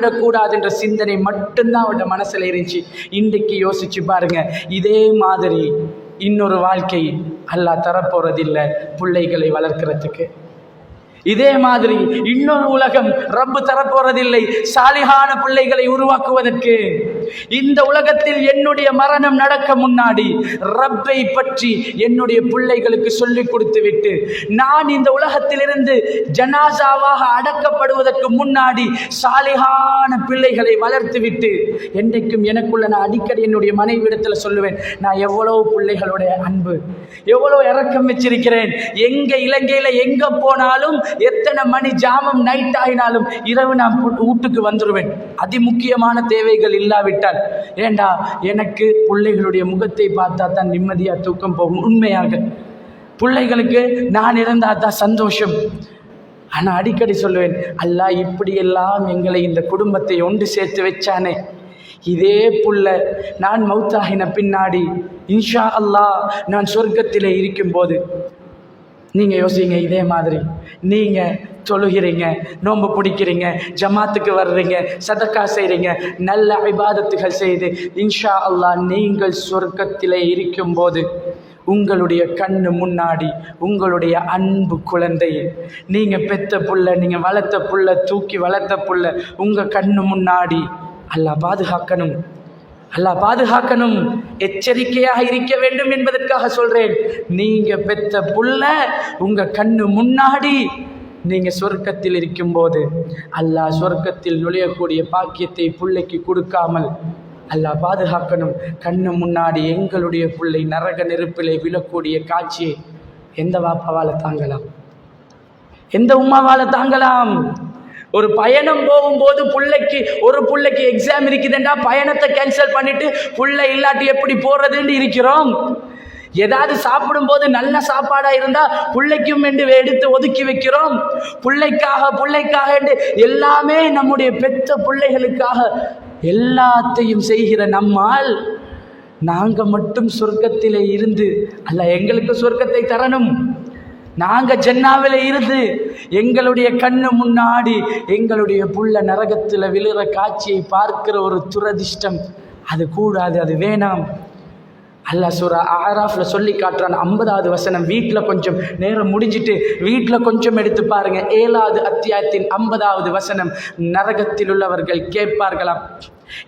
கூடாது என்ற சிந்தனை மட்டும்தான் அவட மனசுல இருந்துச்சு. இன்றைக்கு யோசிச்சு பாருங்க இதே மாதிரி இன்னொரு வாழ்க்கை அல்லாஹ் தரப்போறதில்லை பிள்ளைகளை வளர்க்கறதுக்கு. இதே மாதிரி இன்னொரு உலகம் ரப்பு தரப்போறதில்லை சாலிகான பிள்ளைகளை உருவாக்குவதற்கு. இந்த உலகத்தில் என்னுடைய மரணம் நடக்க முன்னாடி ரப்பை பற்றி என்னுடைய பிள்ளைகளுக்கு சொல்லிக் கொடுத்து விட்டு நான் இந்த உலகத்திலிருந்து ஜனாசாவாக அடக்கப்படுவதற்கு முன்னாடி சாலிகான பிள்ளைகளை வளர்த்து விட்டு என்றைக்கும் எனக்குள்ள நான் அடிக்கடி என்னுடைய மனைவிடத்தில் சொல்லுவேன் நான் எவ்வளவு பிள்ளைகளுடைய அன்பு எவ்வளவு இறக்கம் வச்சிருக்கிறேன் எங்க இலங்கையில எங்க போனாலும் எத்தனை மணி ஜாமம் நைட் ஆகினாலும் இரவு நான் வீட்டுக்கு வந்துடுவேன் அதி முக்கியமான தேவைகள் விட்டார் ஏண்டா எனக்கு பிள்ளைகளுடைய முகத்தை பார்த்தா தான் நிம்மதியாக தூக்கம் போகும். உண்மையாக. பிள்ளைகளுக்கு நான் இருந்தால் தான் சந்தோஷம். ஆனால் அடிக்கடி சொல்லுவேன் அல்லா இப்படியெல்லாம் எங்களை இந்த குடும்பத்தை ஒன்று சேர்த்து வச்சானே. இதே புள்ள நான் மௌத்தாகின பின்னாடி இன்ஷா அல்லாஹ் நான் சொர்க்கத்திலே இருக்கும்போது நீங்கள் யோசிங்க இதே மாதிரி. நீங்கள் தொழுகிறீங்க நோன்பு பிடிக்கிறீங்க ஜமாத்துக்கு வர்றீங்க சதக்கா செய்கிறீங்க நல்ல விவாதத்துகள் செய்து இன்ஷா அல்லாஹ் நீங்கள் சொர்க்கத்திலே இருக்கும்போது உங்களுடைய கண்ணு முன்னாடி உங்களுடைய அன்பு குழந்தை நீங்கள் பெத்த புள்ள நீங்கள் வளர்த்த புள்ள தூக்கி வளர்த்த புள்ள உங்கள் கண்ணு முன்னாடி அல்லாஹ் பாதுகாக்கணும். அல்லாஹ் பாதுகாக்கணும். எச்சரிக்கையாக இருக்க வேண்டும் என்பதற்காக சொல்கிறேன் நீங்கள் பெற்ற புள்ள உங்கள் கண்ணு முன்னாடி நீங்கள் சொர்க்கத்தில் இருக்கும்போது அல்லாஹ் சொர்க்கத்தில் நுழையக்கூடிய பாக்கியத்தை பிள்ளைக்கு கொடுக்காமல் அல்லாஹ் பாதுகாக்கணும். கண்ணு முன்னாடி எங்களுடைய பிள்ளை நரக நெருப்பிலே விழக்கூடிய காட்சியை எந்த வாப்பாவால் தாங்கலாம்? எந்த உமாவால் தாங்கலாம்? ஒரு பயணம் போகும்போது பிள்ளைக்கு ஒரு பிள்ளைக்கு எக்ஸாம் இருக்குதுண்டா பயணத்தை கேன்சல் பண்ணிட்டு பிள்ளை இல்லாட்டி எப்படி போறதுன்னு இருக்கிறோம். ஏதாவது சாப்பிடும்போது நல்ல சாப்பாடா இருந்தா பிள்ளைக்கும் என்று எடுத்து ஒதுக்கி வைக்கிறோம். புள்ளைக்காக புள்ளைக்காக என்று எல்லாமே நம்முடைய பெத்த பிள்ளைகளுக்காக எல்லாத்தையும் செய்கிற நம்மால் நாங்கள் மட்டும் சொர்க்கத்திலே இருந்து அல்ல எங்களுக்கு சொர்க்கத்தை தரணும். நாங்க ஜென்னாவில் இருந்து எங்களுடைய கண்ணு முன்னாடி எங்களுடைய புள்ள நரகத்தில் விழுற காட்சியை பார்க்கிற ஒரு துரதிர்ஷ்டம். அது கூடாது அது வேணாம். அல்லாஹ் சூரா ஆராஃபில் சொல்லி காட்டுறான் ஐம்பதாவது வசனம் வீட்டில் கொஞ்சம் நேரம் முடிஞ்சிட்டு வீட்டில் கொஞ்சம் எடுத்து பாருங்க. ஏழாவது அத்தியாயத்தின் ஐம்பதாவது வசனம் நரகத்தில் உள்ளவர்கள் கேட்பார்களாம்.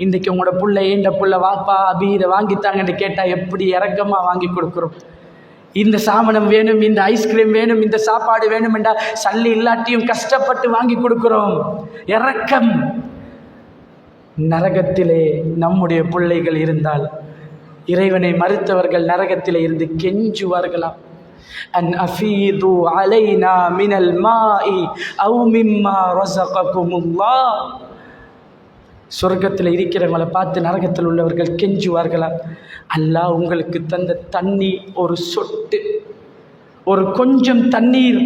இன்றைக்கு உங்களோட புள்ள ஏண்ட புள்ள வாப்பா அபி இதை வாங்கித்தாங்கன்னு கேட்டால் எப்படி இறக்கமாக வாங்கி கொடுக்குறோம்? இந்த சாமனம் வேணும் இந்த ஐஸ்கிரீம் வேணும் இந்த சாப்பாடு வேணும் என்றால் சல்லி இல்லாட்டியும் கஷ்டப்பட்டு வாங்கி கொடுக்கிறோம். இறக்கம் நரகத்திலே நம்முடைய பிள்ளைகள் இருந்தால் இறைவனை மறுத்தவர்கள் நரகத்திலே இருந்து கெஞ்சுவார்களாம். அன் அஃபீது அலைனா மினல் மாஇ அவு மிம்மா ரஸககுமுல்லாஹ் சொர்க்கத்தில் இருக்கிறவங்களை பார்த்து நரகத்தில் உள்ளவர்கள் கெஞ்சுவார்களா? அல்லாஹ் உங்களுக்கு தந்த தண்ணி ஒரு சொட்டு ஒரு கொஞ்சம் தண்ணீர்.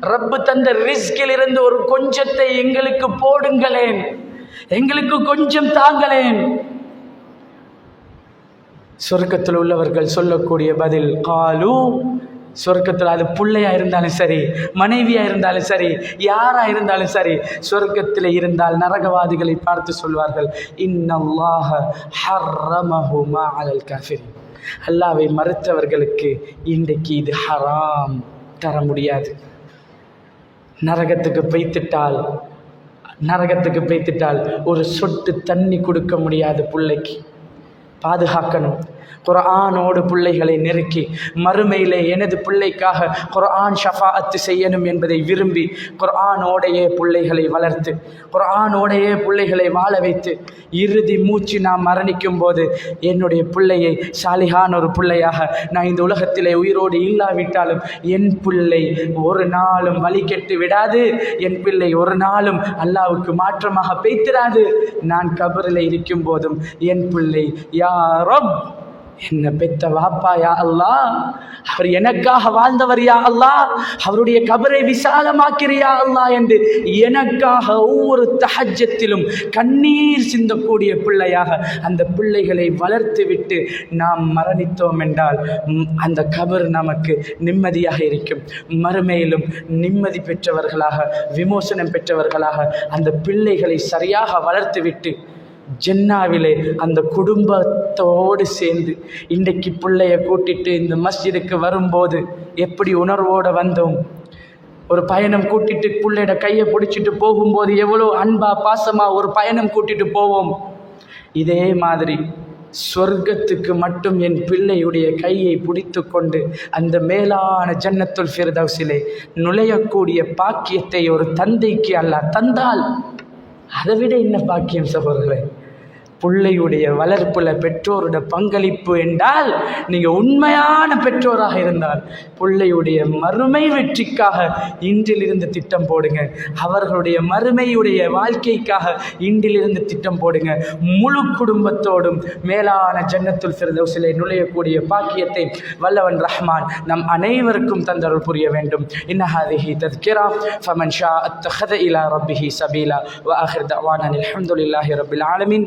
ரப்பு தந்த ரிஸ்கில் இருந்து ஒரு கொஞ்சத்தை எங்களுக்கு போடுங்களேன். எங்களுக்கு கொஞ்சம் தாங்களேன். சொர்க்கத்தில் உள்ளவர்கள் சொல்லக்கூடிய பதில் காலு சொர்க்கத்தில் அது பிள்ளையா இருந்தாலும் சரி மனைவியா இருந்தாலும் சரி யாரா இருந்தாலும் சரி சொர்க்கத்தில் இருந்தால் நரகவாதிகளை பார்த்து சொல்வார்கள் இன்னல்லாஹ ஹர்ரமஹுமா அலல் காஃபிரின். அல்லாவை மறுத்தவர்களுக்கு இன்றைக்கு இது ஹராம் தர முடியாது. நரகத்துக்கு பெய்த்துட்டால் நரகத்துக்கு பெய்த்துட்டால் ஒரு சொட்டு தண்ணி கொடுக்க முடியாது பிள்ளைக்கு. பாதுகாக்கணும். குரானோடு பிள்ளைகளை நெருக்கி மறுமையிலே எனது பிள்ளைக்காக குரான் ஷஃபாஅத்து செய்யணும் என்பதை விரும்பி குரானோடையே பிள்ளைகளை வளர்த்து குரானோடையே பிள்ளைகளை வாழ வைத்து இறுதி மூச்சு நாம் மரணிக்கும் போது என்னுடைய பிள்ளையை சாலிகான ஒரு பிள்ளையாக நான் இந்த உலகத்திலே உயிரோடு இல்லாவிட்டாலும் என் பிள்ளை ஒரு நாளும் வழி கெட்டு விடாது என் பிள்ளை ஒரு நாளும் அல்லாவுக்கு மாற்றமாக பேய்த்திராது. நான் கபரில் இருக்கும் போதும் என் பிள்ளை யாரோ என்ன பெத்த வாப்பா யா அல்லாஹ் அவர் எனக்காக வாழ்ந்தவர் யா அல்லாஹ் அவருடைய கபரை விசாலமாக்கிறியா அல்லாஹ் என்று எனக்காக ஒவ்வொரு தகஜத்திலும் கண்ணீர் சிந்தக்கூடிய பிள்ளையாக அந்த பிள்ளைகளை வளர்த்து விட்டு நாம் மரணித்தோம் என்றால் அந்த கபர் நமக்கு நிம்மதியாக இருக்கும். மறுமையிலும் நிம்மதி பெற்றவர்களாக விமோசனம் பெற்றவர்களாக அந்த பிள்ளைகளை சரியாக வளர்த்துவிட்டு ஜென்னாவிலே அந்த குடும்பத்தோடு சேர்ந்து இன்றைக்கு பிள்ளைய கூட்டிட்டு இந்த மஸ்ஜிதுக்கு வரும்போது எப்படி உணர்வோடு வந்தோம். ஒரு பயணம் கூட்டிட்டு பிள்ளையோட கையை பிடிச்சிட்டு போகும்போது எவ்வளோ அன்பா பாசமாக ஒரு பயணம் கூட்டிட்டு போவோம். இதே மாதிரி சொர்க்கத்துக்கு மட்டும் என் பிள்ளையுடைய கையை பிடித்து கொண்டு அந்த மேலான ஜன்னத்துல் ஃபிர்தௌஸிலே நுழையக்கூடிய பாக்கியத்தை ஒரு தந்தைக்கு அல்லாஹ் தந்தால். அதை விட என்ன பாக்கியம் சகோதரர்களே? பிள்ளையுடைய வளர்ப்புல பெற்றோருடைய பங்களிப்பு என்றால் நீங்கள் உண்மையான பெற்றோராக இருந்தால் பிள்ளையுடைய மறுமை வெற்றிக்காக இன்றிலிருந்து திட்டம் போடுங்க. அவர்களுடைய மறுமையுடைய வாழ்க்கைக்காக இன்றிலிருந்து திட்டம் போடுங்க. முழு குடும்பத்தோடும் மேலான ஜன்னத்துல் ஃபிர்தௌஸிலே நுழையக்கூடிய பாக்கியத்தை வல்லவன் ரஹ்மான் நம் அனைவருக்கும் தந்தருள் புரிய வேண்டும். இன்னஹாதிஹி தத்கிரா ஃபமன் ஷா அத்தஹத இலா ரப்பிஹி சபீலா வ ஆஹிர் தவானன் அலமதுல்லாஹி ரபில் ஆலமின்.